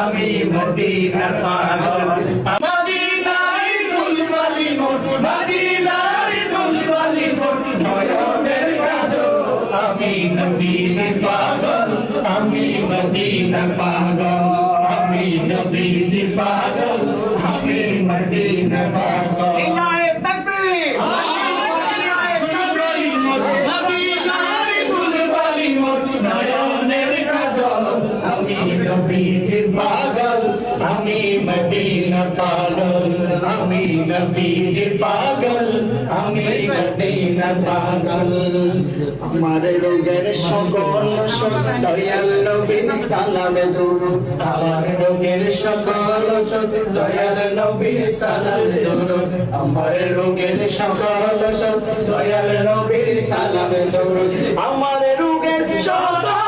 আমি মদিনার পাগল। মদিনাই দুলবালি মোর মদিনাই দুলবালি মোর নয়নের কাজল। আমি নবীর পাগল, আমি মদিনার পাগল। আমি নবীর পাগল, আমি মদিনার পাগল। আমি নবীজির পাগল, আমি মদিনার পাগল, আমি নবীজির পাগল, আমি মদিনার পাগল। আমার রোগের সকল দয়াল নবীর সালামে দুরু। আমার রোগের সকল দয়াল নবীর সালামে আমার রোগের সকল দয়াল নবীর সালামে আমার রোগের সকল